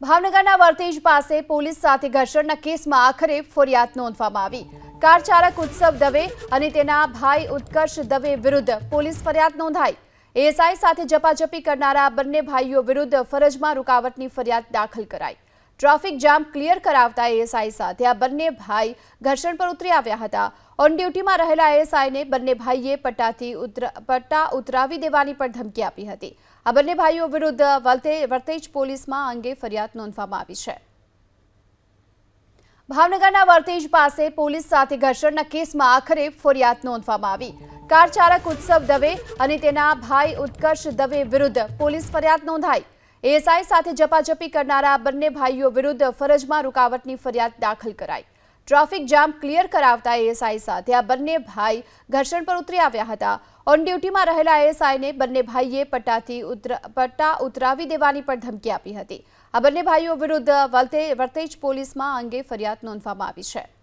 ભાવનગરના વર્તેજ પાસે પોલીસ સાથે ઘર્ષણના કેસમાં આખરે ફરિયાદ નોંધવામાં આવી. કાર ચાલક ઉત્સવ દવે અને તેના ભાઈ ઉત્કર્ષ દવે વિરુદ્ધ પોલીસ ફરિયાદ નોંધાઈ. એએસઆઈ સાથે જપાજપી કરનારા બંને ભાઈઓ વિરુદ્ધ ફરજમાં રૂકાવટની ફરિયાદ દાખલ કરાઈ. ટ્રાફિક જામ ક્લિયર કરાવતા એએસઆઈ સાથે આ બંને ભાઈ ઘર્ષણ પર ઉતરી આવ્યા હતા. ઓન ડ્યુટીમાં રહેલા એએસઆઈને બંને ભાઈએ પટ્ટાથી પટ્ટા ઉતરાવી દેવાની પણ ધમકી આપી હતી. આ બંને ભાઈઓ વિરુદ્ધ વર્તેજ પોલીસમાં અંગે ફરિયાદ નોંધવામાં આવી છે. ભાવનગરના વર્તેજ પાસે પોલીસ સાથે ઘર્ષણના કેસમાં આખરે ફરિયાદ નોંધવામાં આવી. કાર ચાલક ઉત્સવ દવે અને તેના ભાઈ ઉત્કર્ષ દવે વિરુદ્ધ પોલીસ ફરિયાદ નોંધાઈ. એએસઆઈ સાથે ઝપાઝપી કરનારા બંને ભાઈઓ વિરુદ્ધ ફરજમાં રૂકાવટની ફરિયાદ દાખલ કરાઈ. ટ્રાફિક જામ ક્લિયર કરાવતા એએસઆઈ સાથે આ બંને ભાઈ ઘર્ષણ પર ઉતરી આવ્યા હતા. ઓન ડ્યુટીમાં રહેલા એએસઆઈને બંને ભાઈએ પટ્ટાથી પટ્ટા ઉતરાવી દેવાની પણ ધમકી આપી હતી. આ બંને ભાઈઓ વિરુદ્ધ વલતે- વર્તેજ પોલીસમાં અંગે ફરિયાદ નોંધવામાં આવી છે.